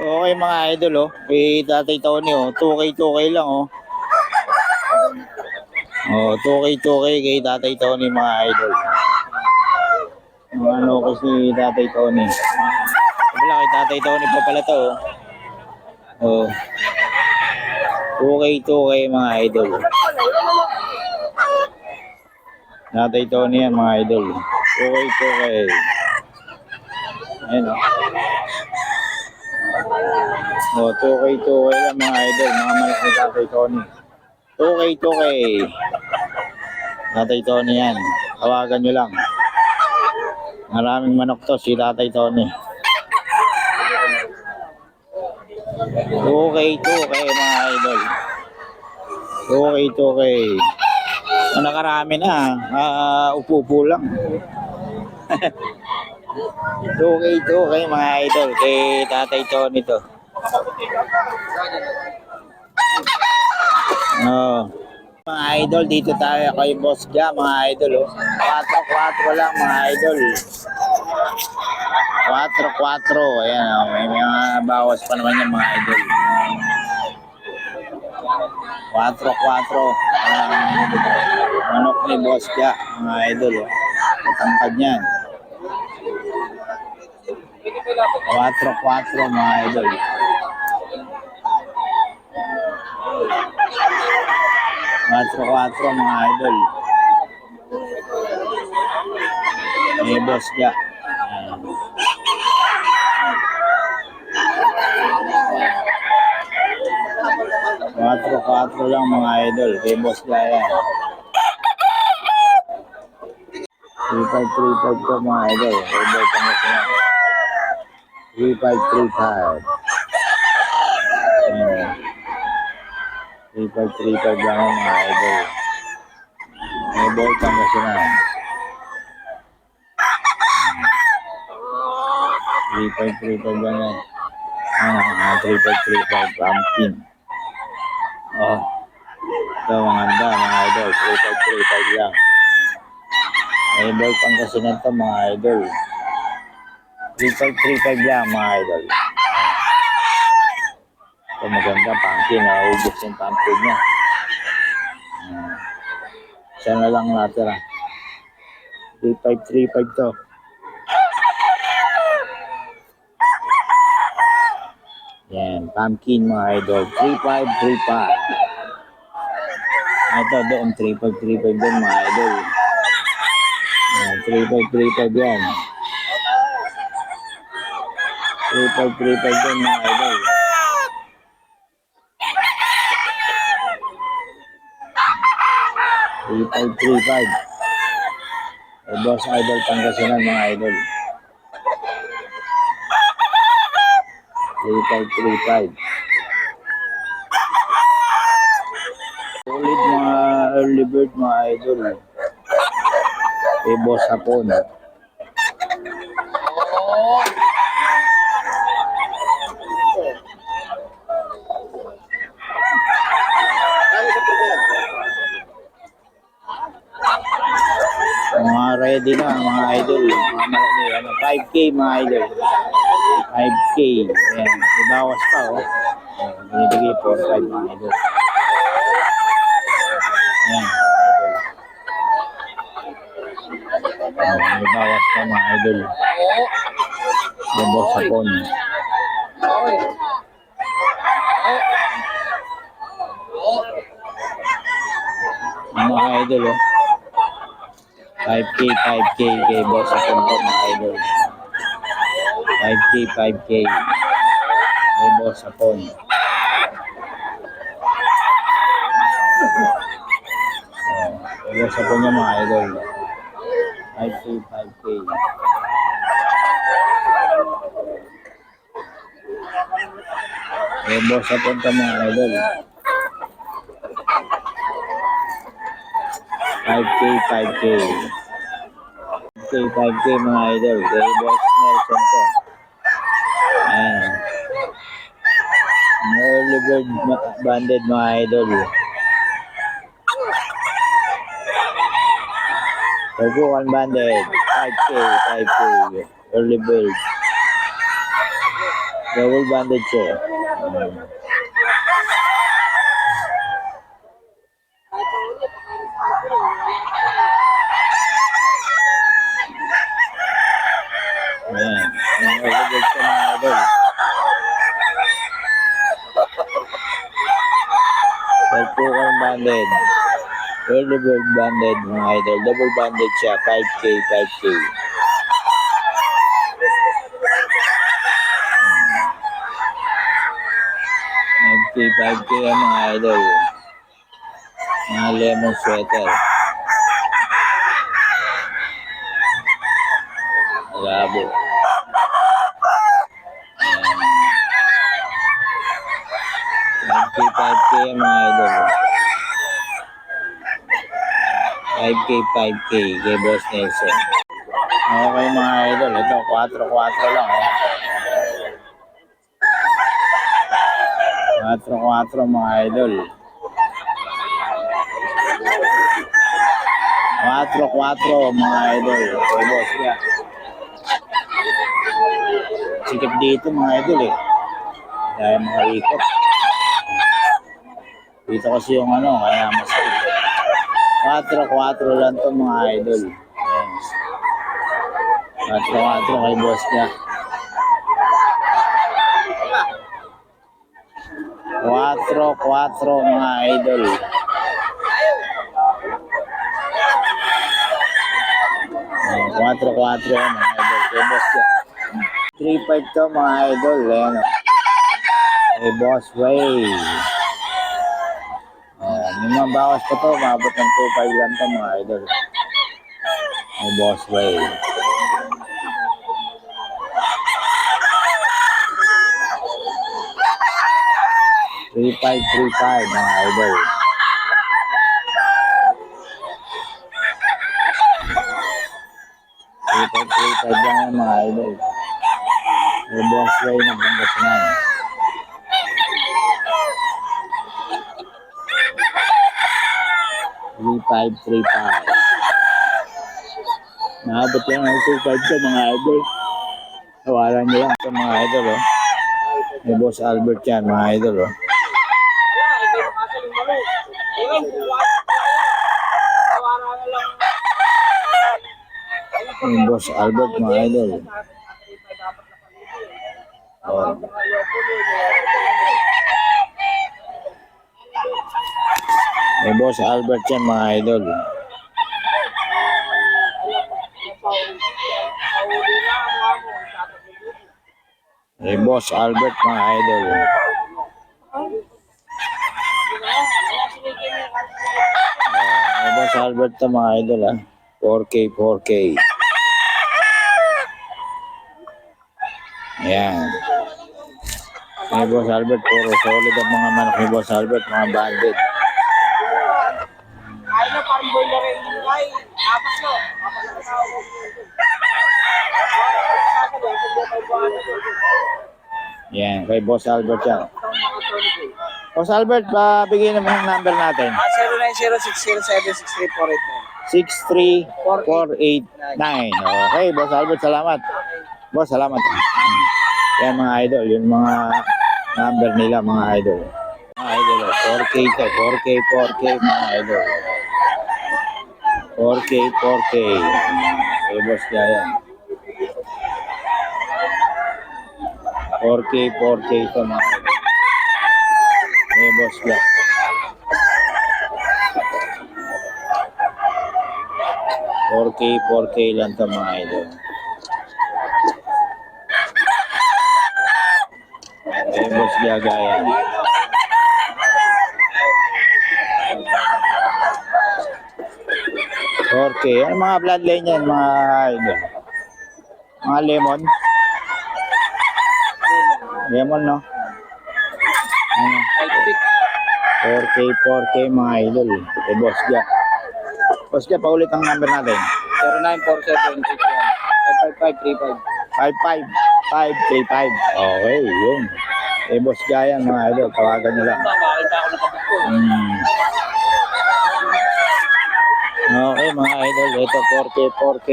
Okay mga idol oh. Kay Tatay Tony oh. 2K 2K lang oh. Oh, 2K 2K kay Tatay Tony mga idol. Ano kasi Tatay Tony. Wala kay Tatay Tony pa pala to oh. Oh. 2K 2K mga idol. Tatay Tony yan mga idol. 2K 2K. Ayan oh. Oh, 2K, 2K lang mga idol, mga manok ni Tony. 2K, 2K. Tatay Tony yan. Tawagan nyo lang. Maraming manok to si Tatay Tony. 2K, 2K mga idol. 2K, 2K. Ang nakarami na, ah, upo-upo lang. 2K, 2K mga idol, kay Tatay Tony to. Oh. Mga idol, dito tayo kay Boss Ja, mga idol. Oh. 4-4 lang, mga idol. 4-4. Ayan, oh. may mga bawas pa naman yung mga idol. 4-4. Ang manok ni Boss Ja, mga idol. Oh. Katangkad niyan. 4-4, mga idol. Quatro quatro mga idol. May boss ka. Ayan. Quatro quatro lang mga idol. Kay boss ka yan. 3535 to mga idol. Kay boss na 3535. Ayan. 3535 lang ang mga idol. May bolt ang kasi na. 3535 lang yan. Ano, mga 3535 pumpkin. Oh. Ito, mga handa, mga idol. 3535 lang. May bolt ang kasi na ito, mga idol. 3535 lang, mga idol. Ito maganda, pumpkin. Naubos yung pumpkin niya. Hmm. Siya na lang natira. 3535 to. Yan, pumpkin mga idol. 3535. Ito doon, 3535 doon mga idol. Yan, 3535 yan. 3535 doon mga idol. Three five three five. Eh, boss idol Pangasinan mga idol. Three five three five. Solid mga early bird mga idol. Eh, boss hapon. Mga ready na mga idol. Mga ano, 5K mga idol. 5K. Ayan. May bawas pa oh. Ayan, Binibigay po 5 mga idol. Ayan. Ayan, may bawas pa mga idol. Boss sa phone. Mga idol oh. 5K, 5K kay boss sa mga idol. 5K, 5K. Kay boss sa phone. Oh, kay boss sa niya mga idol. 5K, 5K. Kay boss sa ka mga idol. 5K, 5K. 5K, 5K mga idol. Kay Boss Nelson to. Ayan. Ang early bird banded mga idol. Taguan banded. 5K, 5K. Early bird. Double banded siya. Ayan. Mga idol. Pagpukan banded. Early bird banded mga idol. Double banded siya. 5K, 5K. Hmm. 5K, 5K ang mga idol. Mga lemon sweater. Labo. Ayan. 5K, 5K ang mga idol. 5K, 5K kay Boss Nelson. Okay mga idol, ito 4-4 lang. Oh. 4-4 mga idol. 4-4 mga idol. Kay Boss niya. Sikip dito mga idol eh. Dahil mga ikot. Dito kasi yung ano, kaya masakit. 4-4 lang to mga idol. Ayan. 4-4 kay boss niya. 4-4 mga idol. Ayan, 4-4 mga idol. Kay boss niya. 3-5 to mga idol. Ayan. Kay boss way. Yung pa to, maabot ng 2.5 lang to mga idol. May boss way. Three five, three five, mga idol. Three five, three five mga idol. May boss way na bungas na. 2535. Nahabot lang ang 25 ko mga idol. Tawaran nyo lang ito mga idol. Oh. May boss Albert yan mga idol. Oh. Yung boss Albert mga idol. Oh. May boss Albert yan mga idol. May boss Albert mga idol. Ah, may boss Albert to mga idol ah. 4K, 4K. Ayan. May boss Albert, puro solid ang mga manok ni boss Albert, mga banded. Yan, kay Boss Albert yan. Boss Albert, pa bigyan naman ng number natin. Ah, 0906076348. 63489. Okay, Boss Albert, salamat. Boss, salamat. Yan mga idol, yung mga number nila, mga idol. Mga idol, oh, 4K to, 4K, 4K, mga idol. 4K, 4K. Okay, Boss Gayan. 4K, 4K to, mga. Okay, Boss Gayan. 4K, 4K lang to mga idol. Eh, boss gagaya. Okay, ano mga bloodline yan, mga idol? Mga lemon? Lemon, no? Ano? 4K, 4K mga idol. Eh, boss ga. Boss ga, paulit ang number natin. 0947 55535. Okay, yun. Eh, boss gaya mga idol, tawagan nyo lang. Makita ako nakabukto. Hmm. Okay, mga idol, ito 4K, 4K.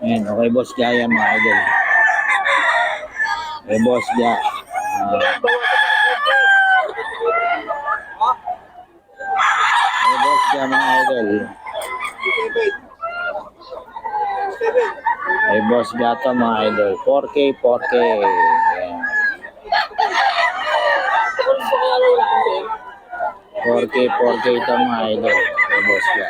Ayan, okay, boss gaya mga idol. Kay Boss Ga. Ah, kay Boss Ga mga idol. Kay Boss Ga to mga idol. 4K, 4K. Ayan. 4K, 4K ito mga idol. Kay Boss Ga.